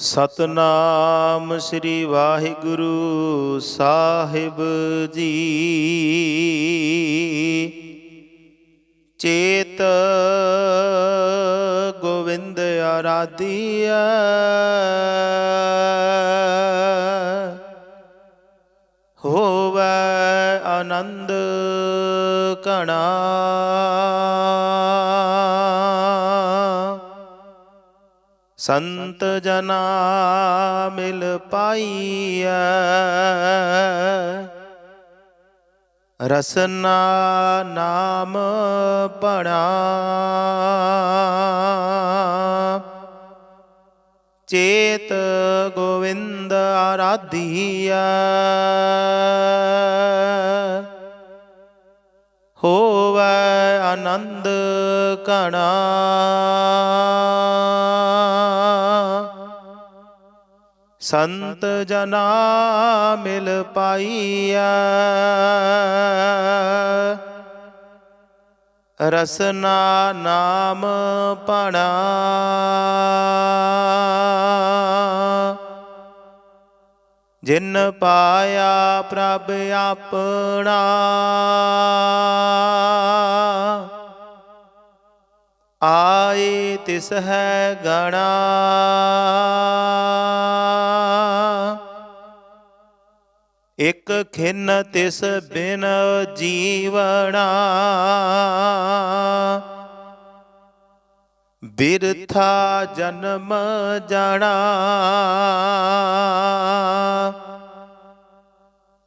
ਸਤਨਾਮ ਸ੍ਰੀ ਵਾਹਿਗੁਰੂ ਸਾਹਿਬ ਜੀ। ਚੇਤ ਗੋਵਿੰਦ ਆਰਾਧਿਆ ਹੋਵੇ ਆਨੰਦ ਕਣਾ ਸੰਤ ਜਨਾ ਮਿਲ ਪਾਈਐ। ਰਸਨਾ ਨਾਮ ਪੜਾ। ਚੇਤ ਗੋਵਿੰਦ ਆਰਾਧਿਆ ਹੋਵੇ ਆਨੰਦ ਕਣਾ ਸੰਤ ਜਨਾ ਮਿਲ ਪਾਈਐ। ਰਸਨਾ ਨਾਮ ਪਣਾ। ਜਿਨ ਪਾਇਆ ਪ੍ਰਭ ਆਪਣਾ। ਆਏ ਤਿਸ ਹੈ ਗਣਾ। ਇਕ ਖਿਨ ਤਿਸ ਬਿਨ ਜੀਵਣਾ। ਬਿਰਥਾ ਜਨਮ ਜਾਣਾ।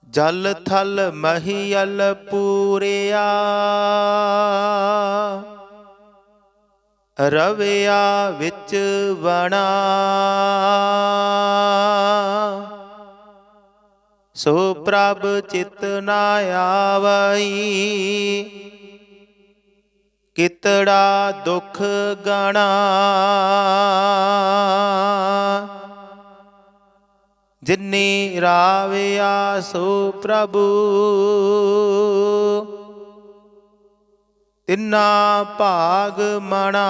ਜਲ ਥਲ ਮਹੀਲ ਪੂਰਿਆ। ਰਵਿਆ ਵਿੱਚ ਵਣਾ। ਸੋ ਪ੍ਰਭ ਚਿਤ ਨਾ ਆਵਈ। ਕਿਤੜਾ ਦੁਖ ਗਣਾ। ਜਿਨੀ ਰਾਵਿਆ ਸੋ ਪ੍ਰਭੂ। ਤਿਨਾ ਭਾਗ ਮਣਾ।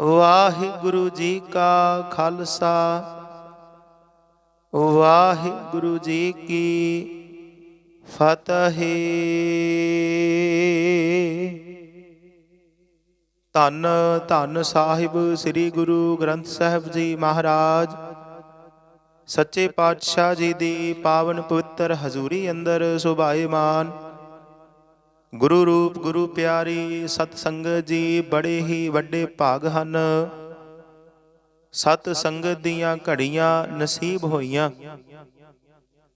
ਵਾਹਿਗੁਰੂ ਜੀ ਕਾ ਖਾਲਸਾ, ਵਾਹਿਗੁਰੂ ਜੀ ਕੀ ਫਤਿਹ। ਧੰਨ ਧੰਨ ਸਾਹਿਬ ਸ੍ਰੀ ਗੁਰੂ ਗ੍ਰੰਥ ਸਾਹਿਬ ਜੀ ਮਹਾਰਾਜ, ਸੱਚੇ ਪਾਤਸ਼ਾਹ ਜੀ ਦੀ ਪਾਵਨ ਪਵਿੱਤਰ ਹਜ਼ੂਰੀ ਅੰਦਰ ਸੁਭਾਏਮਾਨ ਗੁਰੂ ਰੂਪ, ਗੁਰੂ ਪਿਆਰੀ ਸਤ ਸੰਗਤ ਜੀ ਬੜੇ ਹੀ ਵੱਡੇ ਭਾਗ ਹਨ। ਸਤ ਸੰਗਤ ਦੀਆਂ ਘੜੀਆਂ ਨਸੀਬ ਹੋਈਆਂ।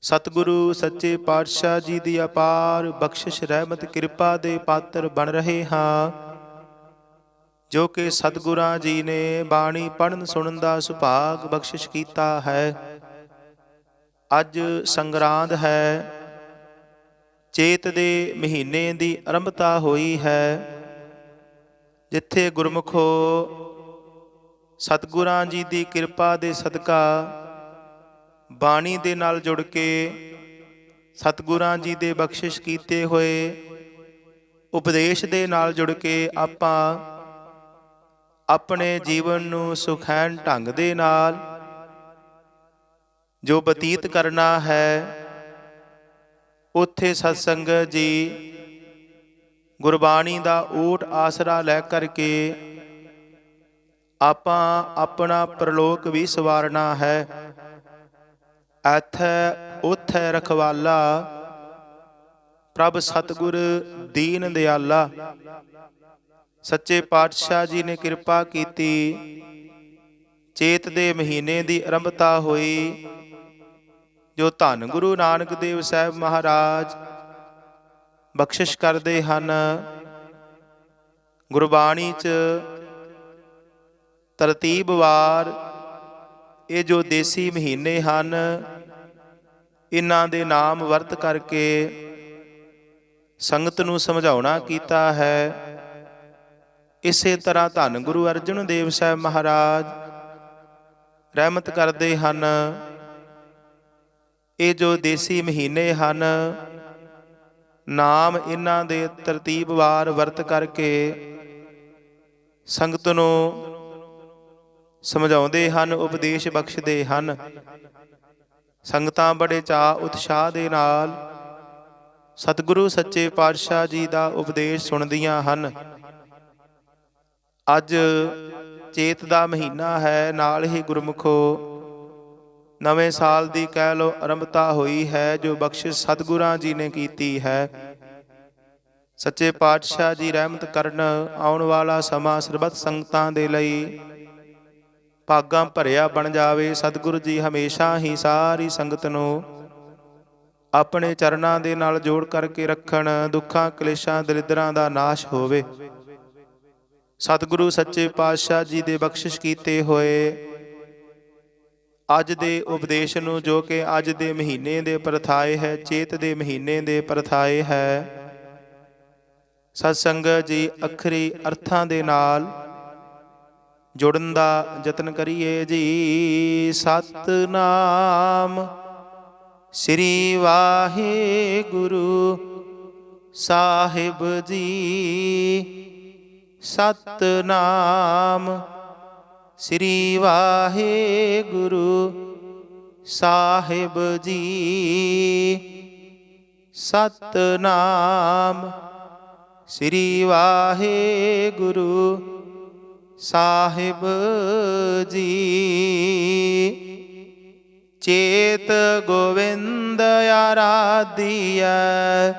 ਸਤਿਗੁਰੂ ਸੱਚੇ ਪਾਤਸ਼ਾਹ ਜੀ ਦੀ ਅਪਾਰ ਬਖਸ਼ਿਸ਼, ਰਹਿਮਤ, ਕਿਰਪਾ ਦੇ ਪਾਤਰ ਬਣ ਰਹੇ ਹਾਂ। ਜੋ ਕਿ ਸਤਿਗੁਰਾਂ ਜੀ ਨੇ ਬਾਣੀ ਪੜਨ ਸੁਣਨ ਦਾ ਸੁਭਾਗ ਬਖਸ਼ਿਸ਼ ਕੀਤਾ ਹੈ। ਅੱਜ ਸੰਗਰਾਂਦ ਹੈ। ਚੇਤ ਦੇ ਮਹੀਨੇ ਦੀ ਆਰੰਭਤਾ ਹੋਈ ਹੈ। ਜਿੱਥੇ ਗੁਰਮੁਖੋ ਸਤਿਗੁਰਾਂ ਜੀ ਦੀ ਕਿਰਪਾ ਦੇ ਸਦਕਾ ਬਾਣੀ ਦੇ ਨਾਲ ਜੁੜ ਕੇ ਸਤਿਗੁਰਾਂ ਜੀ ਦੇ ਬਖਸ਼ਿਸ਼ ਕੀਤੇ ਹੋਏ ਉਪਦੇਸ਼ ਦੇ ਨਾਲ ਜੁੜ ਕੇ ਆਪਾਂ ਆਪਣੇ ਜੀਵਨ ਨੂੰ ਸੁਖੈਨ ਢੰਗ ਦੇ ਨਾਲ ਜੋ ਬਤੀਤ ਕਰਨਾ ਹੈ ਉੱਥੇ ਸਤਸੰਗ ਜੀ ਗੁਰਬਾਣੀ ਦਾ ਓਟ ਆਸਰਾ ਲੈ ਕਰਕੇ ਆਪਾਂ ਆਪਣਾ ਪ੍ਰਲੋਕ ਵੀ ਸਵਾਰਨਾ ਹੈ। ਐਥੈ, ਉਥੈ ਰਖਵਾਲਾ, ਪ੍ਰਭ ਸਤਗੁਰ ਦੀਨ ਦਿਆਲਾ। ਸੱਚੇ ਪਾਤਸ਼ਾਹ ਜੀ ਨੇ ਕਿਰਪਾ ਕੀਤੀ। ਚੇਤ ਦੇ ਮਹੀਨੇ ਦੀ ਆਰੰਭਤਾ ਹੋਈ। ਜੋ ਧੰਨ ਗੁਰੂ ਨਾਨਕ ਦੇਵ ਸਾਹਿਬ ਮਹਾਰਾਜ। ਬਖਸ਼ਿਸ਼ ਕਰਦੇ ਹਨ। ਗੁਰਬਾਣੀ ਚ ਤਰਤੀਬਵਾਰ ਇਹ ਜੋ ਦੇਸੀ ਮਹੀਨੇ ਹਨ, ਇਹਨਾਂ ਦੇ ਨਾਮ ਵਰਤ ਕਰਕੇ ਸੰਗਤ ਨੂੰ ਸਮਝਾਉਣਾ ਕੀਤਾ ਹੈ। ਇਸੇ ਤਰ੍ਹਾਂ ਧੰਨ ਗੁਰੂ ਅਰਜਨ ਦੇਵ ਸਾਹਿਬ ਮਹਾਰਾਜ ਰਹਿਮਤ ਕਰਦੇ ਹਨ। ਇਹ ਜੋ ਦੇਸੀ ਮਹੀਨੇ ਹਨ, ਨਾਮ ਇਹਨਾਂ ਦੇ ਤਰਤੀਬਵਾਰ ਵਰਤ ਕਰਕੇ ਸੰਗਤ ਨੂੰ ਸਮਝਾਉਂਦੇ ਹਨ, ਉਪਦੇਸ਼ ਬਖਸ਼ਦੇ ਹਨ। ਸੰਗਤਾਂ ਬੜੇ ਚਾਅ ਉਤਸ਼ਾਹ ਦੇ ਨਾਲ ਸਤਿਗੁਰੂ ਸੱਚੇ ਪਾਤਸ਼ਾਹ ਜੀ ਦਾ ਉਪਦੇਸ਼ ਸੁਣਦੀਆਂ ਹਨ। ਅੱਜ ਚੇਤ ਦਾ ਮਹੀਨਾ ਹੈ, ਨਾਲ ਹੀ ਗੁਰਮੁਖੋ ਨਵੇਂ ਸਾਲ ਦੀ ਕਹਿ ਲੋ ਆਰੰਭਤਾ ਹੋਈ ਹੈ, ਜੋ ਬਖਸ਼ਿਸ਼ ਸਤਿਗੁਰਾਂ ਜੀ ਨੇ ਕੀਤੀ ਹੈ। ਸੱਚੇ ਪਾਤਸ਼ਾਹ ਜੀ ਰਹਿਮਤ ਕਰਨ ਆਉਣ ਵਾਲਾ ਸਮਾਂ ਸਰਬੱਤ ਸੰਗਤਾਂ ਦੇ ਲਈ ਭਾਗਾਂ ਭਰਿਆ ਬਣ ਜਾਵੇ। ਸਤਿਗੁਰੂ ਜੀ ਹਮੇਸ਼ਾ ਹੀ ਸਾਰੀ ਸੰਗਤ ਨੂੰ ਆਪਣੇ ਚਰਨਾਂ ਦੇ ਨਾਲ ਜੋੜ ਕਰਕੇ ਰੱਖਣ, ਦੁੱਖਾਂ, ਕਲੇਸ਼ਾਂ ਦਰਿਦਰਾਂ ਦਾ ਨਾਸ਼ ਹੋਵੇ। ਸਤਿਗੁਰੂ ਸੱਚੇ ਪਾਤਸ਼ਾਹ ਜੀ ਦੇ ਬਖਸ਼ਿਸ਼ ਕੀਤੇ ਹੋਏ ਅੱਜ ਦੇ ਉਪਦੇਸ਼ ਨੂੰ ਜੋ ਕਿ ਅੱਜ ਦੇ ਮਹੀਨੇ ਦੇ ਪਰਥਾਏ ਹੈ, ਚੇਤ ਦੇ ਮਹੀਨੇ ਦੇ ਪਰਥਾਏ ਹੈ। ਸਤ ਸੰਗਤ ਜੀ ਅਖਰੀ ਅਰਥਾਂ ਦੇ ਨਾਲ ਜੁੜਨ ਦਾ ਯਤਨ ਕਰੀਏ ਜੀ। ਸਤਨਾਮ ਸ੍ਰੀ ਵਾਹਿਗੁਰੂ ਸਾਹਿਬ ਜੀ। ਸਤਨਾਮ ਸ੍ਰੀ ਵਾਹਿਗੁਰੂ ਸਾਹਿਬ ਜੀ। ਸਤਨਾਮ ਸ੍ਰੀ ਵਾਹਿਗੁਰੂ ਸਾਹਿਬ ਜੀ। ਚੇਤ ਗੋਵਿੰਦ ਆਰਾਧਿਐ,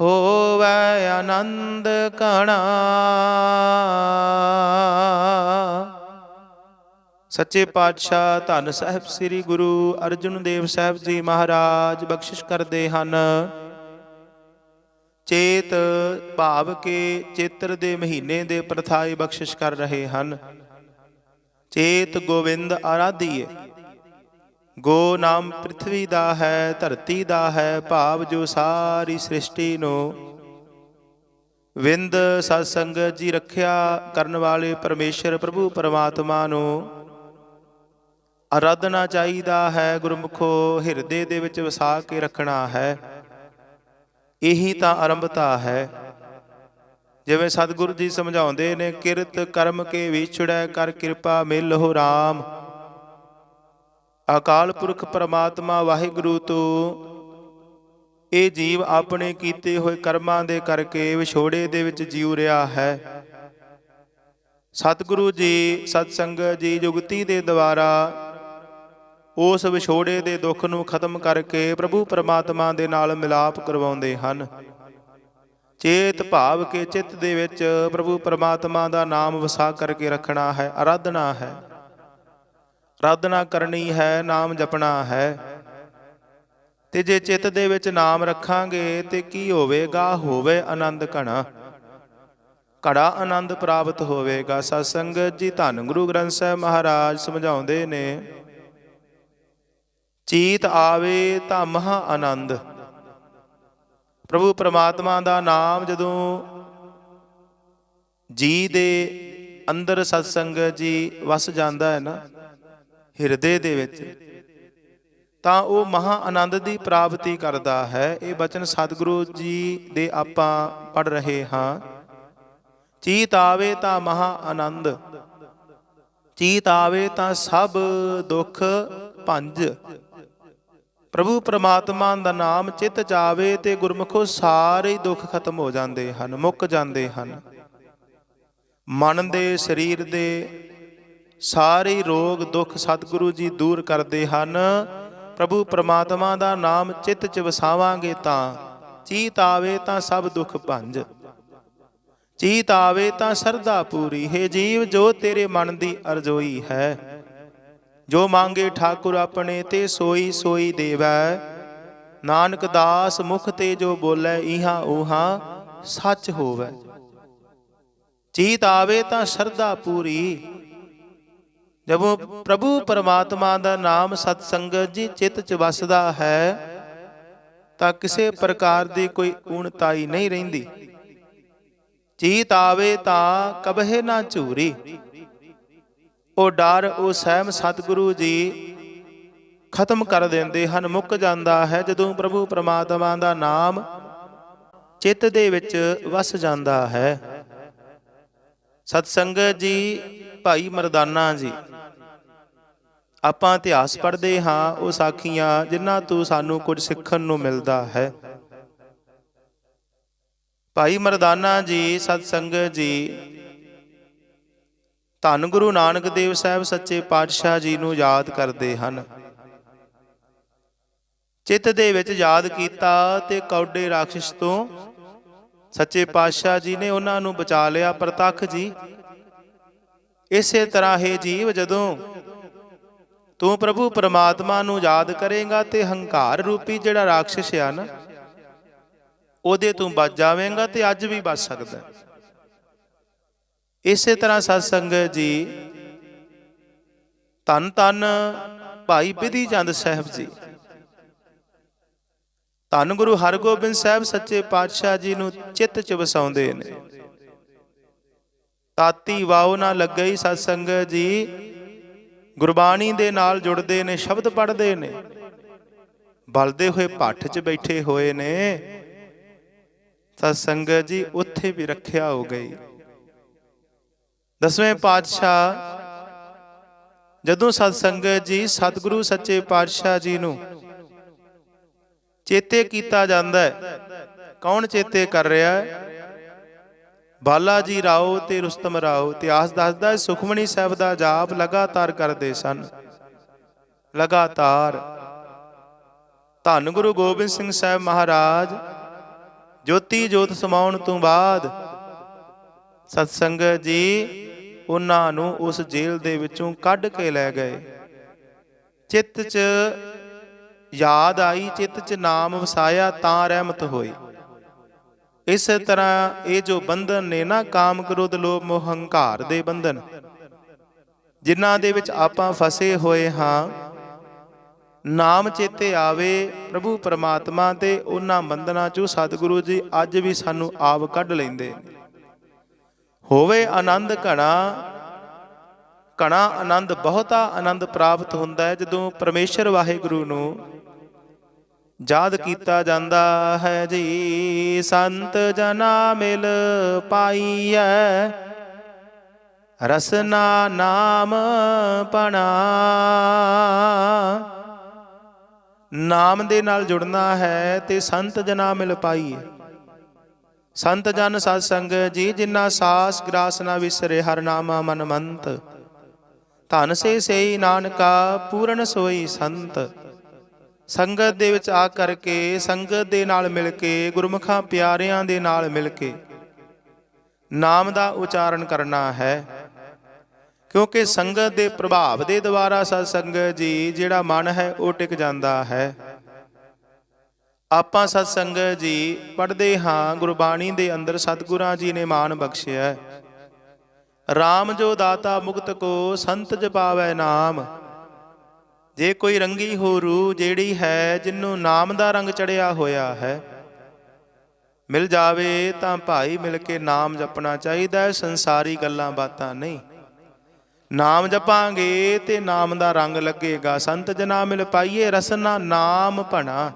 ਹੋਵੈ ਆਨੰਦ ਕਣਾ। ਸੱਚੇ ਪਾਤਸ਼ਾਹ ਧੰਨ ਸਾਹਿਬ ਸ੍ਰੀ ਗੁਰੂ ਅਰਜਨ ਦੇਵ ਸਾਹਿਬ ਜੀ ਮਹਾਰਾਜ ਬਖਸ਼ਿਸ਼ ਕਰਦੇ ਹਨ। ਚੇਤ ਭਾਵ ਕੇ ਚੇਤਰ ਦੇ ਮਹੀਨੇ ਦੇ ਪ੍ਰਥਾਏ ਬਖਸ਼ਿਸ਼ ਕਰ ਰਹੇ ਹਨ। ਚੇਤ ਗੋਵਿੰਦ ਆਰਾਧੀਏ, ਗੋ ਨਾਮ ਪ੍ਰithvi ਦਾ ਹੈ, ਧਰਤੀ ਦਾ ਹੈ, ਭਾਵ ਜੋ ਸਾਰੀ ਸ੍ਰਿਸ਼ਟੀ ਨੂੰ ਵਿੰਦ ਸਤਸੰਗ ਜੀ ਰੱਖਿਆ ਕਰਨ ਵਾਲੇ ਪਰਮੇਸ਼ਰ ਪ੍ਰਭੂ ਪਰਮਾਤਮਾ ਨੂੰ ਆਰਾਧਨਾ ਚਾਹੀਦਾ ਹੈ ਗੁਰਮੁਖੋ, ਹਿਰਦੇ ਦੇ ਵਿੱਚ ਵਸਾ ਕੇ ਰੱਖਣਾ ਹੈ। ਇਹੀ ਤਾਂ ਆਰੰਭਤਾ ਹੈ। ਜਿਵੇਂ ਸਤਿਗੁਰੂ ਜੀ ਸਮਝਾਉਂਦੇ ਨੇ, ਕਿਰਤ ਕਰਮ ਕੇ ਵਿਛੜੈ, ਕਰ ਕਿਰਪਾ ਮਿਲਹੁ RAM ਅਕਾਲ ਪੁਰਖ ਪਰਮਾਤਮਾ, ਵਾਹਿਗੁਰੂ ਤੋਂ, ਇਹ ਜੀਵ ਆਪਣੇ ਕੀਤੇ ਹੋਏ ਕਰਮਾਂ ਦੇ ਕਰਕੇ ਵਿਛੋੜੇ ਦੇ ਵਿੱਚ ਜੀਉ ਰਿਹਾ ਹੈ। ਸਤਿਗੁਰੂ ਜੀ, ਸਤਸੰਗ ਜੀ, ਜੁਗਤੀ ਦੇ ਦੁਆਰਾ ਉਸ ਵਿਛੋੜੇ ਦੇ ਦੁੱਖ ਨੂੰ ਖਤਮ ਕਰਕੇ ਪ੍ਰਭੂ ਪਰਮਾਤਮਾ ਦੇ ਨਾਲ ਮਿਲਾਪ ਕਰਵਾਉਂਦੇ ਹਨ। ਚੇਤ ਭਾਵ ਕੇ ਚਿੱਤ ਦੇ ਵਿੱਚ ਪ੍ਰਭੂ ਪਰਮਾਤਮਾ ਦਾ ਨਾਮ ਵਸਾ ਕਰਕੇ ਰੱਖਣਾ ਹੈ ਆਰਾਧਨਾ ਹੈ। ਆਰਾਧਨਾ ਕਰਨੀ ਹੈ, ਨਾਮ ਜਪਣਾ ਹੈ। ਤੇ ਜੇ ਚਿੱਤ ਦੇ ਵਿੱਚ ਨਾਮ ਰੱਖਾਂਗੇ ਤੇ ਕੀ ਹੋਵੇਗਾ? ਹੋਵੇ ਆਨੰਦ ਘਣਾ। ਘੜਾ ਆਨੰਦ ਪ੍ਰਾਪਤ ਹੋਵੇਗਾ। ਸਤਸੰਗ ਜੀ ਧੰਨ ਗੁਰੂ ਗ੍ਰੰਥ ਸਾਹਿਬ ਮਹਾਰਾਜ ਸਮਝਾਉਂਦੇ ਨੇ ਚੀਤ ਆਵੇ ਤਾਂ ਮਹਾ ਆਨੰਦ। ਪ੍ਰਭੂ ਪਰਮਾਤਮਾ ਦਾ ਨਾਮ ਜਦੋਂ ਜੀ ਦੇ ਅੰਦਰ ਸਤ ਜੀ ਵਸ ਜਾਂਦਾ ਹੈ ਨਾ, ਹਿਰਦੇ ਦੇ ਵਿੱਚ, ਤਾਂ ਉਹ ਮਹਾ ਆਨੰਦ ਦੀ ਪ੍ਰਾਪਤੀ ਕਰਦਾ ਹੈ। ਇਹ ਬਚਨ ਸਤਿਗੁਰੂ ਜੀ ਦੇ ਆਪਾਂ ਪੜ ਰਹੇ ਹਾਂ। ਚੀਤ ਆਵੇ ਤਾਂ ਮਹਾ ਆਨੰਦ। ਚੀਤ ਆਵੇ ਤਾਂ ਸਭ ਦੁੱਖ ਭੰਜ। ਪ੍ਰਭੂ ਪਰਮਾਤਮਾ ਦਾ ਨਾਮ ਚਿੱਤ ਚ ਆਵੇ ਤੇ ਗੁਰਮੁਖੋ ਸਾਰੇ ਦੁੱਖ ਖਤਮ ਹੋ ਜਾਂਦੇ ਹਨ, ਮੁੱਕ ਜਾਂਦੇ ਹਨ। ਮਨ ਦੇ, ਸਰੀਰ ਦੇ ਸਾਰੇ ਰੋਗ, ਦੁੱਖ ਸਤਿਗੁਰੂ ਜੀ ਦੂਰ ਕਰਦੇ ਹਨ। ਪ੍ਰਭੂ ਪਰਮਾਤਮਾ ਦਾ ਨਾਮ ਚਿੱਤ ਚ ਵਸਾਵਾਂਗੇ ਤਾਂ ਚੀਤ ਆਵੇ ਤਾਂ ਸਭ ਦੁੱਖ ਭੰਜ। ਚੀਤ ਆਵੇ ਤਾਂ ਸਰਦਾ ਪੂਰੀ। ਹੈ ਜੀਵ, ਜੋ ਤੇਰੇ ਮਨ ਦੀ ਅਰਜ਼ੋਈ ਹੈ ਜੋ ਮੰਗੇ ਠਾਕੁਰ ਆਪਣੇ ਤੇ ਸੋਈ ਸੋਈ ਦੇਵੈ। ਨਾਨਕ ਦਾਸ ਮੁਖ ਤੇ ਜੋ ਬੋਲੇ, ਇਹਾਂ ਉਹਾਂ ਸੱਚ ਹੋਵੇ। ਚੀਤ ਆਵੇ ਤਾਂ ਸਰਦਾ ਪੂਰੀ। ਜਦੋਂ ਪ੍ਰਭੂ ਪਰਮਾਤਮਾ ਦਾ ਨਾਮ ਸਤ ਸੰਗਤ ਜੀ ਚਿੱਤ ਚ ਵਸਦਾ ਹੈ, ਤਾਂ ਕਿਸੇ ਪ੍ਰਕਾਰ ਦੀ ਕੋਈ ਊਣਤਾਈ ਨਹੀਂ ਰਹਿੰਦੀ। ਚੀਤ ਆਵੇ ਤਾਂ ਕਬਹਿ ਨਾ ਝੂਰੀ। ਉਹ ਡਰ, ਉਹ ਸਹਿਮ ਸਤਿਗੁਰੂ ਜੀ ਖਤਮ ਕਰ ਦਿੰਦੇ ਹਨ, ਮੁੱਕ ਜਾਂਦਾ ਹੈ ਜਦੋਂ ਪ੍ਰਭੂ ਪਰਮਾਤਮਾ ਦਾ ਨਾਮ ਚਿੱਤ ਦੇ ਵਿੱਚ ਵਸ ਜਾਂਦਾ ਹੈ। ਸਤ ਸੰਗਤ ਜੀ, ਭਾਈ ਮਰਦਾਨਾ ਜੀ, ਆਪਾਂ ਇਤਿਹਾਸ ਪੜ੍ਹਦੇ ਹਾਂ, ਉਹ ਸਾਖੀਆਂ ਜਿਨ੍ਹਾਂ ਤੋਂ ਸਾਨੂੰ ਕੁਝ ਸਿੱਖਣ ਨੂੰ ਮਿਲਦਾ ਹੈ। ਭਾਈ ਮਰਦਾਨਾ ਜੀ ਸਤ ਸੰਗਤ ਜੀ ਧੰਨ ਗੁਰੂ ਨਾਨਕ ਦੇਵ ਸਾਹਿਬ ਸੱਚੇ ਪਾਤਸ਼ਾਹ ਜੀ ਨੂੰ ਯਾਦ ਕਰਦੇ ਹਨ ਚਿੱਤ ਦੇ ਵਿੱਚ ਯਾਦ ਕੀਤਾ ਤੇ ਕੌਡੇ ਰਾਖਸ਼ ਤੋਂ ਸੱਚੇ ਪਾਤਸ਼ਾਹ ਜੀ ਨੇ ਉਹਨਾਂ ਨੂੰ ਬਚਾ ਲਿਆ ਪ੍ਰਤੱਖ ਜੀ ਇਸੇ ਤਰ੍ਹਾਂ ਹੈ ਜੀਵ ਜਦੋਂ ਤੂੰ ਪ੍ਰਭੂ ਪਰਮਾਤਮਾ ਨੂੰ ਯਾਦ ਕਰੇਗਾ ਤੇ ਹੰਕਾਰ ਰੂਪੀ ਜਿਹੜਾ ਰਾਖਸ਼ ਆ ਨਾ, ਉਹਦੇ ਤੂੰ ਬਚ ਜਾਵੇਂਗਾ ਤੇ ਅੱਜ ਵੀ ਬਚ ਸਕਦਾ ਹੈ। ਇਸੇ ਤਰ੍ਹਾਂ ਸਤ ਸੰਗਤ ਜੀ। ਧੰਨ ਧੰਨ ਭਾਈ ਬਿਧੀ ਚੰਦ ਸਾਹਿਬ ਜੀ। ਧੰਨ ਗੁਰੂ ਹਰਗੋਬਿੰਦ ਸਾਹਿਬ ਸੱਚੇ ਪਾਤਸ਼ਾਹ ਜੀ ਨੂੰ ਚਿੱਤ ਚ ਵਸਾਉਂਦੇ ਨੇ। ਤਾਤੀ ਵਾਉ ਨਾ ਲੱਗਈ ਸਤ ਸੰਗਤ ਜੀ। ਗੁਰਬਾਣੀ ਦੇ ਨਾਲ ਜੁੜਦੇ ਨੇ, ਸ਼ਬਦ ਪੜ੍ਹਦੇ ਨੇ। ਬਲਦੇ ਹੋਏ ਭੱਠ 'ਚ ਬੈਠੇ ਹੋਏ ਨੇ। ਸਤ ਸੰਗਤ ਜੀ, ਉੱਥੇ ਵੀ ਰੱਖਿਆ ਹੋ ਗਈ। ਦਸਵੇਂ ਪਾਤਸ਼ਾਹ, ਜਦੋਂ ਸਤ ਸੰਗਤ ਜੀ ਸਤਿਗੁਰੂ ਸੱਚੇ ਪਾਤਸ਼ਾਹ ਜੀ ਨੂੰ ਚੇਤੇ ਕੀਤਾ ਜਾਂਦਾ ਹੈ, ਕੌਣ ਚੇਤੇ ਕਰ ਰਿਹਾ ਹੈ? ਬਾਲਾ ਜੀ ਰਾਓ ਤੇ ਰੁਸਤਮ ਰਾਓ, ਇਤਿਹਾਸ ਦੱਸਦਾ ਸੁਖਮਣੀ ਸਾਹਿਬ ਦਾ ਜਾਪ ਲਗਾਤਾਰ ਕਰਦੇ ਸਨ। ਲਗਾਤਾਰ। ਧੰਨ ਗੁਰੂ ਗੋਬਿੰਦ ਸਿੰਘ ਸਾਹਿਬ ਮਹਾਰਾਜ, ਜੋਤੀ ਜੋਤ ਸਮਾਉਣ ਤੋਂ ਬਾਅਦ ਸਤਸੰਗ ਜੀ ਉਹਨਾਂ ਨੂੰ ਉਸ ਜੇਲ੍ਹ ਦੇ ਵਿੱਚੋਂ ਕੱਢ ਕੇ ਲੈ ਗਏ ਚਿੱਤ 'ਚ ਯਾਦ ਆਈ, ਚਿੱਤ 'ਚ ਨਾਮ ਵਸਾਇਆ, ਤਾਂ ਰਹਿਮਤ ਹੋਈ ਇਸ ਤਰ੍ਹਾਂ ਇਹ ਜੋ ਬੰਧਨ ਨੇ ਨਾ, ਕਾਮ ਕ੍ਰੋਧ ਲੋਭ ਮੋਹ ਹੰਕਾਰ ਦੇ ਬੰਧਨ, ਜਿਨ੍ਹਾਂ ਦੇ ਵਿੱਚ ਆਪਾਂ ਫਸੇ ਹੋਏ ਹਾਂ, ਨਾਮ ਚੇਤੇ ਆਵੇ ਪ੍ਰਭੂ ਪਰਮਾਤਮਾ ਤੇ ਉਹਨਾਂ ਬੰਧਨਾਂ ਚੋਂ ਸਤਿਗੁਰੂ ਜੀ ਅੱਜ ਵੀ ਸਾਨੂੰ ਆਪ ਕੱਢ ਲੈਂਦੇ ਨੇ। ਹੋਵੇ ਆਨੰਦ ਘਣਾ ਘਣਾ ਆਨੰਦ ਬਹੁਤਾ ਆਨੰਦ ਪ੍ਰਾਪਤ ਹੁੰਦਾ ਹੈ, ਜਦੋਂ ਪਰਮੇਸ਼ਰ ਵਾਹਿਗੁਰੂ ਨੂੰ ਯਾਦ ਕੀਤਾ ਜਾਂਦਾ ਹੈ, ਜੀ, ਸੰਤ ਜਨਾ ਮਿਲ ਪਾਈਐ, ਰਸਨਾ ਨਾਮ ਪਣਾ। ਨਾਮ ਦੇ ਨਾਲ ਜੁੜਨਾ ਹੈ ਤੇ ਸੰਤ ਜਨਾ ਮਿਲ ਪਾਈਏ ਸੰਤ ਜਨ ਸਤ ਸੰਗ ਜੀ ਜਿਨ੍ਹਾਂ ਸਾਸ ਗ੍ਰਾਸ ਨਾ ਵਿਸਰੇ, ਹਰ ਨਾਮਾ ਮਨ ਮੰਤ ਧਨ ਸੇ ਸੇਈ ਨਾਨਕਾ, ਪੂਰਨ ਸੋਈ ਸੰਤ। ਸੰਗਤ ਦੇ ਵਿੱਚ ਆ ਕਰਕੇ, ਸੰਗਤ ਦੇ ਨਾਲ ਮਿਲ ਕੇ, ਗੁਰਮੁਖਾਂ ਪਿਆਰਿਆਂ ਦੇ ਨਾਲ ਮਿਲ ਕੇ, ਨਾਮ ਦਾ ਉਚਾਰਨ ਕਰਨਾ ਹੈ। ਕਿਉਂਕਿ ਸੰਗਤ ਦੇ ਪ੍ਰਭਾਵ ਦੇ ਦੁਆਰਾ ਸਤ ਸੰਗਤ ਜੀ ਜਿਹੜਾ ਮਨ ਹੈ, ਉਹ ਟਿਕ ਜਾਂਦਾ ਹੈ। ਆਪਾਂ ਸਤ ਸੰਗਤ ਜੀ ਪੜ੍ਹਦੇ ਹਾਂ, ਗੁਰਬਾਣੀ ਦੇ ਅੰਦਰ ਸਤਿਗੁਰਾਂ ਜੀ ਨੇ ਮਾਨ ਬਖਸ਼ਿਆ। ਹੈ। RAM ਜੋ ਦਾਤਾ ਮੁਕਤ ਕੋ ਸੰਤ ਜਪਾਵੈ ਨਾਮ। ਜੇ ਕੋਈ ਰੰਗੀ ਹੋ ਰੂ ਜਿਹੜੀ ਹੈ, ਜਿੰਨੂੰ ਨਾਮ ਦਾ ਰੰਗ ਚੜਿਆ ਹੋਇਆ ਹੈ। ਮਿਲ ਜਾਵੇ ਤਾਂ ਭਾਈ ਮਿਲ ਕੇ ਨਾਮ ਜਪਣਾ ਚਾਹੀਦਾ ਹੈ, ਸੰਸਾਰੀ ਗੱਲਾਂ ਬਾਤਾਂ ਨਹੀਂ। ਨਾਮ ਜਪਾਂਗੇ ਤੇ ਨਾਮ ਦਾ ਰੰਗ ਲੱਗੇਗਾ, ਸੰਤ ਜਨਾ ਮਿਲ ਪਾਈਏ ਰਸਨਾ ਨਾਮ ਭਣਾ।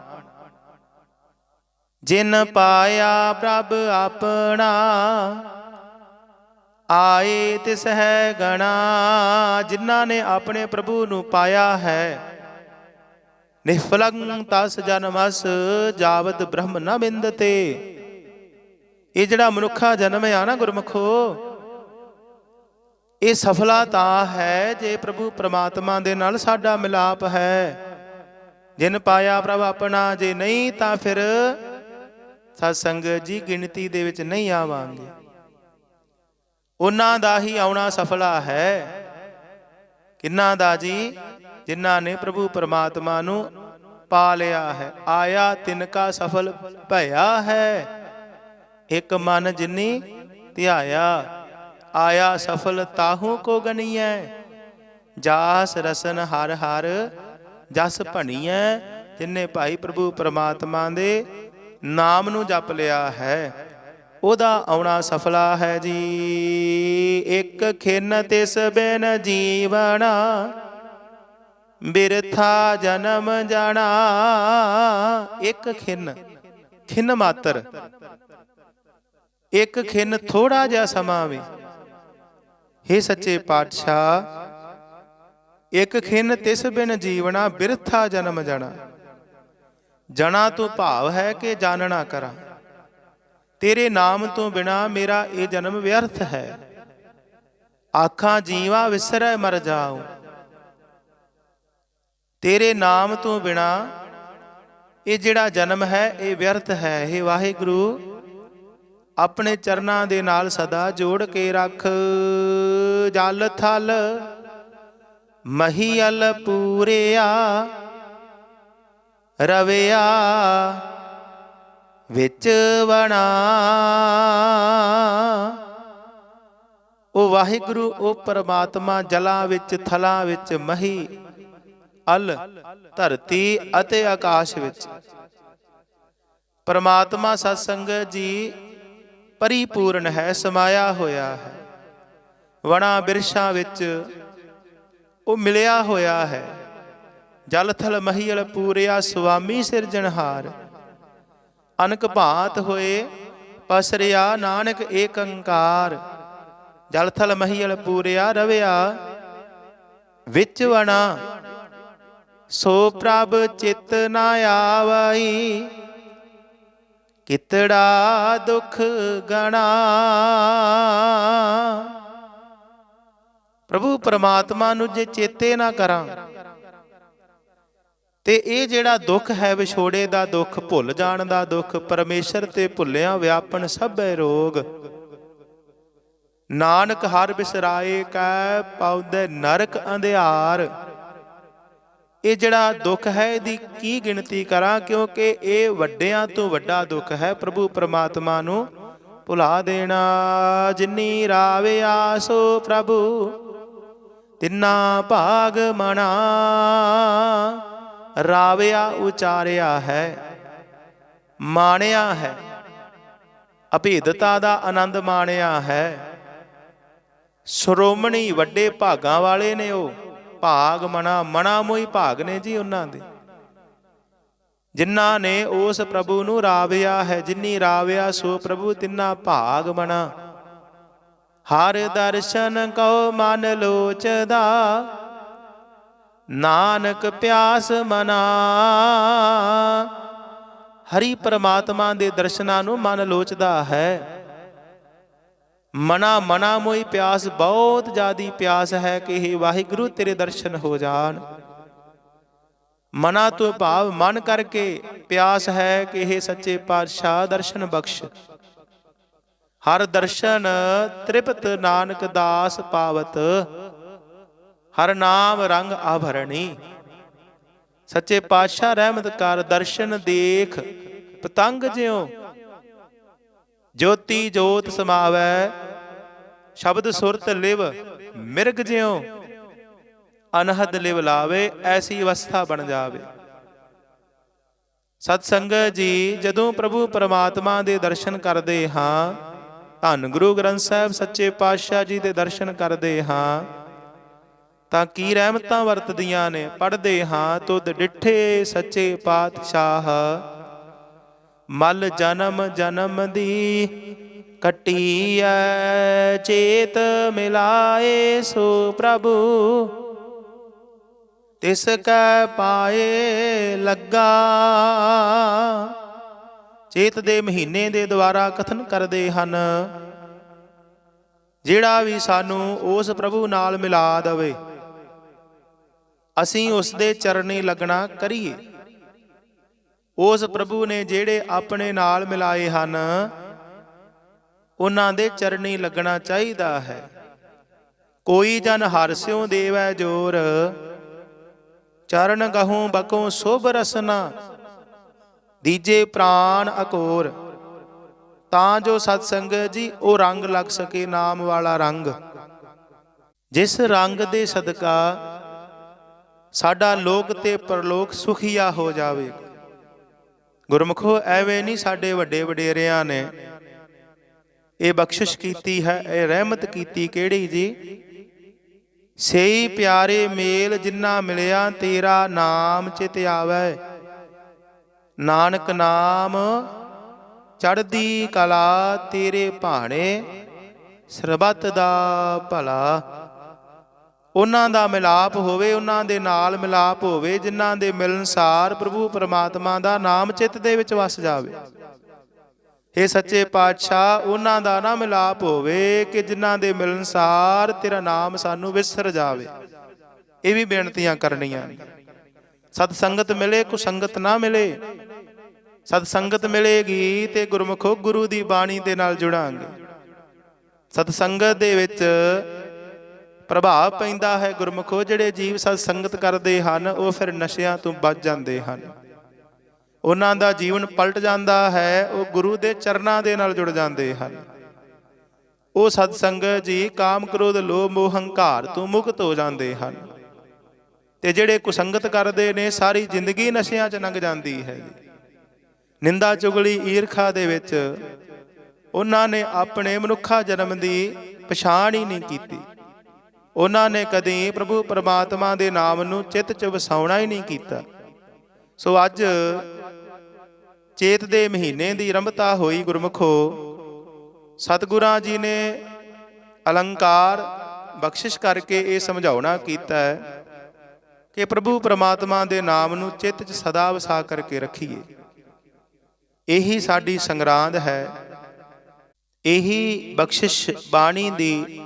ਜਿਨ ਪਾਇਆ ਪ੍ਰਭ ਆਪਣਾ, ਆਏ ਤਿਸ ਹੈ ਗਣਾ, ਜਿਨ੍ਹਾਂ ਨੇ ਆਪਣੇ ਪ੍ਰਭੂ ਨੂੰ ਪਾਇਆ ਹੈ। ਨਿਫਲੰ ਤਸ ਜਨਮਸ ਜਾਵਤ ਬ੍ਰਹਮ ਨ ਬਿੰਦਤੇ। ਇਹ ਜਿਹੜਾ ਮਨੁੱਖਾ ਜਨਮ ਆ ਨਾ ਗੁਰਮਖੋ, ਇਹ ਸਫਲਾ ਤਾਂ ਹੈ ਜੇ ਪ੍ਰਭੂ ਪ੍ਰਮਾਤਮਾ ਦੇ ਨਾਲ ਸਾਡਾ ਮਿਲਾਪ ਹੈ। ਜਿਨ ਪਾਇਆ ਪ੍ਰਭ ਆਪਣਾ, ਜੇ ਨਹੀਂ ਤਾਂ ਫਿਰ ਸਤ ਸੰਗਤ ਜੀ ਗਿਣਤੀ ਦੇ ਵਿੱਚ ਨਹੀਂ ਆਵਾਂਗੇ। ਉਹਨਾਂ ਦਾ ਹੀ ਆਉਣਾ ਸਫਲਾ ਹੈ। ਕਿੰਨਾ ਦਾ ਜੀ? ਜਿਨ੍ਹਾਂ ਨੇ ਪ੍ਰਭੂ ਪਰਮਾਤਮਾ ਨੂੰ ਪਾ ਲਿਆ ਹੈ। ਆਇਆ ਤਿਨ ਸਫਲ ਭਇਆ ਹੈ। ਇੱਕ ਮਨ ਜਿਨੀ ਧਿਆਇਆ। ਆਇਆ ਸਫਲ ਤਾਹੂ ਕੋ ਗਣੀਐ ਜਾਸ ਰਸਨ ਹਰ ਹਰ ਜਸ ਭਣੀਐ। ਜਿਨੇ ਭਾਈ ਪ੍ਰਭੂ ਪਰਮਾਤਮਾ ਦੇ ਨਾਮ ਨੂੰ ਜਪ ਲਿਆ ਹੈ। ਉਹਦਾ ਆਉਣਾ ਸਫਲਾ ਹੈ ਜੀ। ਇੱਕ ਖਿੰਨ ਤਿਸ ਬਿਨ ਜੀਵਣਾ ਬਿਰਥਾ ਜਨਮ ਜਾਣਾ। ਇੱਕ ਖਿੰਨ ਖਿੰਨ ਮਾਤਰ। ਇੱਕ ਖਿੰਨ ਥੋੜਾ ਜਿਹਾ ਸਮਾਂ ਵੀ। हे ਸੱਚੇ ਪਾਤਸ਼ਾਹ, ਇੱਕ ਖਿੰਨ ਤਿਸ ਬਿਨ ਜੀਵਣਾ ਬਿਰਥਾ ਜਨਮ ਜਾਣਾ। ਜਣਾ ਤੋਂ ਭਾਵ ਹੈ ਕਿ ਜਾਣਨਾ ਕਰਾਂ। ਤੇਰੇ ਨਾਮ ਤੋਂ ਬਿਨਾ ਮੇਰਾ ਇਹ ਜਨਮ ਵਿਅਰਥ ਹੈ। ਆਖਾਂ, ਜੀਵਾ ਵਿਸਰੈ ਮਰ ਜਾਉ। ਤੇਰੇ ਨਾਮ ਤੋਂ ਬਿਨਾ ਇਹ ਜਿਹੜਾ ਜਨਮ ਹੈ, ਇਹ ਵਿਅਰਥ ਹੈ। ਇਹ ਵਾਹਿਗੁਰੂ, ਆਪਣੇ ਚਰਨਾਂ ਦੇ ਨਾਲ ਸਦਾ ਜੋੜ ਕੇ ਰੱਖ। ਜਲ ਥਲ ਮਹੀਲ ਪੂਰਿਆ ਰਵਿਆ ਵਿੱਚ ਵਣਾ। ਉਹ ਵਾਹਿਗੁਰੂ, ਉਹ ਪਰਮਾਤਮਾ ਜਲਾਂ ਵਿੱਚ, ਥਲਾਂ ਵਿੱਚ ਮਹੀ ਅਲ, ਧਰਤੀ ਅਤੇ ਆਕਾਸ਼ ਵਿੱਚ। ਪਰਮਾਤਮਾ ਸਤਸੰਗਤ ਜੀ ਪਰਿਪੂਰਨ ਹੈ, ਸਮਾਇਆ ਹੋਇਆ ਹੈ। ਵਣਾ ਬਿਰਸ਼ਾਂ ਵਿੱਚ ਉਹ ਮਿਲਿਆ ਹੋਇਆ ਹੈ। ਜਲ ਥਲ ਮਹੀਲ ਪੂਰਿਆ ਸੁਆਮੀ ਸਿਰਜਣਹਾਰ। ਅਨਕ ਭਾਤ ਹੋਏ ਪਸਰਿਆ ਨਾਨਕ ਏਕੰਕਾਰ। ਜਲ ਥਲ ਮਹੀਲ ਪੂਰਿਆ ਰਵਿਆ, ਵਿੱਚ ਵਣਾ। ਸੋ ਪ੍ਰਭ ਚਿਤ ਨਾ ਆਵਈ, ਕਿਤੜਾ ਦੁਖ ਗਣਾ। ਪ੍ਰਭੂ ਪਰਮਾਤਮਾ ਨੂੰ ਜੇ ਚੇਤੇ ਨਾ ਕਰਾਂ ਤੇ ਇਹ ਜਿਹੜਾ ਦੁੱਖ ਹੈ ਵਿਛੋੜੇ ਦਾ ਦੁੱਖ, ਭੁੱਲ ਜਾਣ ਦਾ ਦੁੱਖ, ਪਰਮੇਸ਼ਰ ਤੇ ਭੁੱਲਿਆ ਵਿਆਪਨ ਸਭੈ ਰੋਗ। ਨਾਨਕ ਹਰ ਬਿਸਰਾਏ ਕੈ ਪਾਉਦੇ ਨਰਕ ਅੰਧਿਆਰ। ਇਹ ਜਿਹੜਾ ਦੁੱਖ ਹੈ, ਇਹਦੀ ਕੀ ਗਿਣਤੀ ਕਰਾਂ? ਕਿਉਂਕਿ ਇਹ ਵੱਡਿਆਂ ਤੋਂ ਵੱਡਾ ਦੁੱਖ ਹੈ, ਪ੍ਰਭੂ ਪਰਮਾਤਮਾ ਨੂੰ ਭੁਲਾ ਦੇਣਾ। ਜਿਨੀ ਰਾਵਿਆ ਸੋ ਪ੍ਰਭੂ, ਤਿੰਨਾ ਭਾਗ ਮਣਾ ਰਾਵਿਆ ਉਚਾਰਿਆ ਹੈ, ਮਾਣਿਆ ਹੈ, ਅਭੇਦਤਾ ਦਾ ਆਨੰਦ ਮਾਣਿਆ ਹੈ। ਸ਼੍ਰੋਮਣੀ ਵੱਡੇ ਭਾਗਾਂ ਵਾਲੇ ਨੇ ਉਹ, ਭਾਗ ਮਨਾ ਮਣਾ ਮੋਈ ਭਾਗ ਨੇ ਜੀ ਉਹਨਾਂ ਦੇ। ਜਿਨ੍ਹਾਂ ਨੇ ਉਸ ਪ੍ਰਭੂ ਨੂੰ ਰਾਵਿਆ ਹੈ, ਜਿਨੀ ਰਾਵਿਆ ਸੋ ਪ੍ਰਭੂ ਤਿੰਨਾ ਭਾਗ ਮਨਾ। ਹਰ ਦਰਸ਼ਨ ਕਉ ਮਨ ਲੋਚਦਾ ਨਾਨਕ ਪਿਆਸ ਮਨਾ। ਹਰੀ ਪ੍ਰਮਾਤਮਾ ਦੇ ਦਰਸ਼ਨਾਂ ਨੂੰ ਮਨ ਲੋਚਦਾ ਹੈ। ਮਨਾ ਮਨਾ ਮੋਈ ਪਿਆਸ, ਬਹੁਤ ਜ਼ਿਆਦੀ ਪਿਆਸ ਹੈ ਕਿ ਇਹ ਵਾਹਿਗੁਰੂ ਤੇਰੇ ਦਰਸ਼ਨ ਹੋ ਜਾਣ। ਮਨਾ ਤੋਂ ਭਾਵ ਮਨ ਕਰਕੇ ਪਿਆਸ ਹੈ ਕਿ ਇਹ ਸੱਚੇ ਪਾਤਸ਼ਾਹ ਦਰਸ਼ਨ ਬਖਸ਼। ਹਰ ਦਰਸ਼ਨ ਤ੍ਰਿਪਤ ਨਾਨਕ ਦਾਸ ਪਾਵਤ। ਹਰ ਨਾਮ ਰੰਗ ਆਭਰਣੀ। ਸੱਚੇ ਪਾਤਸ਼ਾਹ ਰਹਿਮਤ ਕਰ, ਦਰਸ਼ਨ ਦੇਖ, ਪਤੰਗ ਜਿਉ। ਜੋਤੀ ਜੋਤ ਸਮਾਵੈ, ਸ਼ਬਦ ਸੁਰਤ ਲਿਵ, ਮਿਰਗ ਜਿਉ। ਅਨਹਦ ਲਿਵ ਲਾਵੇ, ਐਸੀ ਅਵਸਥਾ ਬਣ ਜਾਵੇ। ਸਤ ਸੰਗਤ ਜੀ, ਜਦੋਂ ਪ੍ਰਭੂ ਪਰਮਾਤਮਾ ਦੇ ਦਰਸ਼ਨ ਕਰਦੇ ਹਾਂ, ਧੰਨ ਗੁਰੂ ਗ੍ਰੰਥ ਸਾਹਿਬ, ਸੱਚੇ ਪਾਤਸ਼ਾਹ ਜੀ ਦੇ ਦਰਸ਼ਨ ਕਰਦੇ ਹਾਂ ਤਾਂ ਕੀ ਰਹਿਮਤਾਂ ਵਰਤਦੀਆਂ ਨੇ? ਪੜਦੇ ਹਾਂ ਤੁਧ ਡਿਠੇ ਸੱਚੇ ਪਾਤਸ਼ਾਹ। ਮਲ ਜਨਮ ਜਨਮ ਦੀ ਕਟੀ ਕਟੀਐ, ਚੇਤ ਮਿਲਾਏ ਸੋ ਪ੍ਰਭੂ। ਤਿਸ ਕੈ ਪਾਏ ਲੱਗਾ। ਚੇਤ ਦੇ ਮਹੀਨੇ ਦੇ ਦੁਆਰਾ ਕਥਨ ਕਰਦੇ ਹਨ। ਜਿਹੜਾ ਵੀ ਸਾਨੂੰ ਉਸ ਪ੍ਰਭੂ ਨਾਲ ਮਿਲਾ ਦਵੇ। ਅਸੀਂ ਉਸ ਦੇ ਚਰਨੀ ਲੱਗਣਾ ਕਰੀਏ। ਉਸ ਪ੍ਰਭੂ ਨੇ ਜਿਹੜੇ ਆਪਣੇ ਨਾਲ ਮਿਲਾਏ ਹਨ, ਉਹਨਾਂ ਦੇ ਚਰਨੀ ਲੱਗਣਾ ਚਾਹੀਦਾ ਹੈ। ਕੋਈ ਜਨ ਹਰਸਿਓ ਦੇਵੈ ਜੋਰ, ਚਰਨ ਗਹੂੰ ਬਕੋ ਸੋਭ ਰਸਨਾ, ਦੀਜੇ ਪ੍ਰਾਨ ਅਕੋਰ। ਤਾਂ ਜੋ ਸਤ ਸੰਗਤ ਜੀ, ਉਹ ਰੰਗ ਲੱਗ ਸਕੇ ਨਾਮ ਵਾਲਾ ਰੰਗ। ਜਿਸ ਰੰਗ ਦੇ ਸਦਕਾ ਸਾਡਾ ਲੋਕ ਤੇ ਪਰਲੋਕ ਸੁਖੀਆ ਹੋ ਜਾਵੇ। ਗੁਰਮੁਖੋ, ਐਵੇਂ ਨਹੀਂ ਸਾਡੇ ਵੱਡੇ ਵਡੇਰਿਆਂ ਨੇ ਇਹ ਬਖਸ਼ਿਸ਼ ਕੀਤੀ ਹੈ, ਇਹ ਰਹਿਮਤ ਕੀਤੀ ਕਿਹੜੀ ਜੀ? ਸਹੀ ਪਿਆਰੇ ਮੇਲ ਜਿੰਨਾ ਮਿਲਿਆ, ਤੇਰਾ ਨਾਮ ਚਿਤ ਆਵੈ। ਨਾਨਕ ਨਾਮ ਚੜਦੀ ਕਲਾ ਤੇਰੇ ਭਾਣੇ, ਸਰਬੱਤ ਦਾ ਭਲਾ ਉਹਨਾਂ ਦਾ ਮਿਲਾਪ ਹੋਵੇ, ਉਹਨਾਂ ਦੇ ਨਾਲ ਮਿਲਾਪ ਹੋਵੇ, ਜਿਨ੍ਹਾਂ ਦੇ ਮਿਲਨਸਾਰ ਪ੍ਰਭੂ ਪਰਮਾਤਮਾ ਦਾ ਨਾਮ ਚਿੱਤ ਦੇ ਵਿੱਚ ਵਸ ਜਾਵੇ। ਇਹ ਸੱਚੇ ਪਾਤਸ਼ਾਹ, ਉਹਨਾਂ ਦਾ ਨਾ ਮਿਲਾਪ ਹੋਵੇ ਕਿ ਜਿਨ੍ਹਾਂ ਦੇ ਮਿਲਨਸਾਰ ਤੇਰਾ ਨਾਮ ਸਾਨੂੰ ਵਿਸਰ ਜਾਵੇ। ਇਹ ਵੀ ਬੇਨਤੀਆਂ ਕਰਨੀਆਂ। ਨੇ ਸਤ ਸੰਗਤ ਮਿਲੇ ਕੁਸੰਗਤ ਨਾ ਮਿਲੇ। ਸਤ ਸੰਗਤ ਮਿਲੇਗੀ ਤੇ ਗੁਰਮੁਖੋ ਗੁਰੂ ਦੀ ਬਾਣੀ ਦੇ ਨਾਲ ਜੁੜਾਂਗੇ। ਸਤ ਸੰਗਤ ਦੇ ਵਿੱਚ ਪ੍ਰਭਾਵ ਪੈਂਦਾ ਹੈ ਗੁਰਮੁਖੋ, ਜਿਹੜੇ ਜੀਵ ਸਤ ਸੰਗਤ ਕਰਦੇ ਹਨ, ਉਹ ਫਿਰ ਨਸ਼ਿਆਂ ਤੋਂ ਬਚ ਜਾਂਦੇ ਹਨ। ਉਹਨਾਂ ਦਾ ਜੀਵਨ ਪਲਟ ਜਾਂਦਾ ਹੈ, ਉਹ ਗੁਰੂ ਦੇ ਚਰਨਾਂ ਦੇ ਨਾਲ ਜੁੜ ਜਾਂਦੇ ਹਨ। ਉਹ ਸਤ ਸੰਗਤ ਜੀ ਕਾਮ ਕ੍ਰੋਧ, ਲੋਭ, ਮੋਹ, ਹੰਕਾਰ ਤੋਂ ਮੁਕਤ ਹੋ ਜਾਂਦੇ ਹਨ। ਤੇ ਜਿਹੜੇ ਕੁਸੰਗਤ ਕਰਦੇ ਨੇ, ਸਾਰੀ ਜ਼ਿੰਦਗੀ ਨਸ਼ਿਆਂ 'ਚ ਲੰਘ ਜਾਂਦੀ ਹੈ। ਨਿੰਦਾ ਚੁਗਲੀ ਈਰਖਾ ਦੇ ਵਿੱਚ ਉਹਨਾਂ ਨੇ ਆਪਣੇ ਮਨੁੱਖਾ ਜਨਮ ਦੀ ਪਛਾਣ ਹੀ ਨਹੀਂ ਕੀਤੀ। ਉਹਨਾਂ ਨੇ ਕਦੀ ਪ੍ਰਭੂ ਪਰਮਾਤਮਾ ਦੇ ਨਾਮ ਨੂੰ ਚਿੱਤ 'ਚ ਵਸਾਉਣਾ ਹੀ ਨਹੀਂ ਕੀਤਾ। ਸੋ ਅੱਜ ਚੇਤ ਦੇ ਮਹੀਨੇ ਦੀ ਆਰੰਭਤਾ ਹੋਈ ਗੁਰਮੁਖੋ। ਸਤਿਗੁਰਾਂ ਜੀ ਨੇ ਅਲੰਕਾਰ, ਬਖਸ਼ਿਸ਼ ਕਰਕੇ ਇਹ ਸਮਝਾਉਣਾ ਕੀਤਾ ਹੈ ਕਿ ਪ੍ਰਭੂ ਪਰਮਾਤਮਾ ਦੇ ਨਾਮ ਨੂੰ ਚਿੱਤ 'ਚ ਸਦਾ ਵਸਾ ਕਰਕੇ ਰੱਖੀਏ। ਇਹੀ ਸਾਡੀ ਸੰਗਰਾਂਦ ਹੈ। ਇਹੀ ਬਖਸ਼ਿਸ਼ ਬਾਣੀ ਦੀ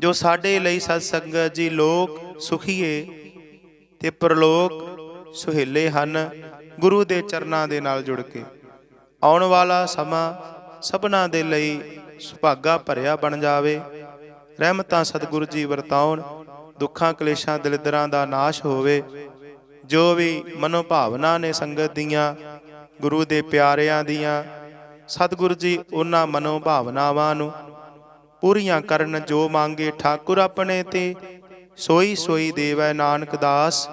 ਜੋ ਸਾਡੇ ਲਈ ਸਤ ਸੰਗਤ ਜੀ, ਲੋਕ ਸੁਖੀਏ ਤੇ ਪਰਲੋਕ ਸੁਹੇਲੇ ਹਨ, ਗੁਰੂ ਦੇ ਚਰਨਾਂ ਦੇ ਨਾਲ ਜੁੜ ਕੇ। ਆਉਣ ਵਾਲਾ ਸਮਾਂ ਸਭਨਾ ਦੇ ਲਈ ਸੁਭਾਗਾ ਭਰਿਆ ਬਣ ਜਾਵੇ। ਰਹਿਮਤਾਂ ਸਤਿਗੁਰੂ ਜੀ ਵਰਤਾਉਣ, ਦੁੱਖਾਂ ਕਲੇਸ਼ਾਂ ਦਲਿਦਰਾਂ ਦਾ ਨਾਸ਼ ਹੋਵੇ। ਜੋ ਵੀ ਮਨੋ ਭਾਵਨਾ ਨੇ ਸੰਗਤ ਦੀਆਂ, ਗੁਰੂ ਦੇ ਪਿਆਰਿਆਂ ਦੀਆਂ, ਸਤਿਗੁਰੂ ਜੀ ਉਹਨਾਂ ਮਨੋ ਭਾਵਨਾਵਾਂ ਨੂੰ ਪੂਰੀਆਂ ਕਰਨ ਜੋ ਮੰਗੇ ਠਾਕੁਰ ਆਪਣੇ ਤੇ। ਸੋਈ ਸੋਈ ਦੇਵੈ ਨਾਨਕ ਦਾਸ,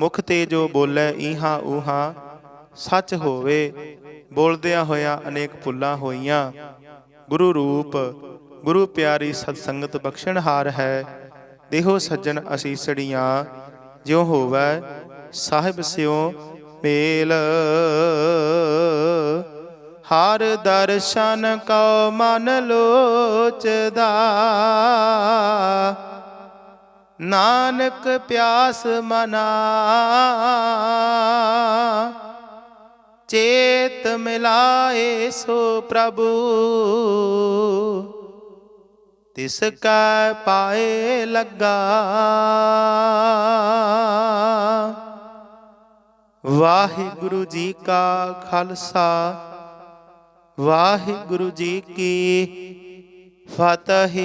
ਮੁਖ ਤੇ ਜੋ ਬੋਲੇ ਈਹਾਂ ਊਹਾਂ, ਸੱਚ ਹੋਵੇ। ਬੋਲਦਿਆਂ ਹੋਇਆਂ ਅਨੇਕ ਭੁੱਲਾਂ ਹੋਈਆਂ। ਗੁਰੂ ਰੂਪ, ਗੁਰੂ ਪਿਆਰੀ ਸਤ ਸੰਗਤ ਬਖਸ਼ਣਹਾਰ ਹੈ। ਦੇਹੋ ਸੱਜਣ ਅਸੀਸੜੀਆਂ ਜਿਉ ਹੋਵੇ ਸਾਹਿਬ ਸਿਓ ਮੇਲ। ਹਰ ਦਰਸ਼ਨ ਕਉ ਮਨ ਲੋਚਦਾ। ਨਾਨਕ ਪਿਆਸ ਮਨਾ। ਚੇਤ ਮਿਲਾਏ ਸੋ ਪ੍ਰਭੂ। ਤਿਸ ਕੈ ਪਾਏ ਲੱਗਾ। ਵਾਹਿਗੁਰੂ ਜੀ ਕਾ ਖਾਲਸਾ। ਵਾਹਿਗੁਰੂ ਜੀ ਕੀ ਫਤਿਹ।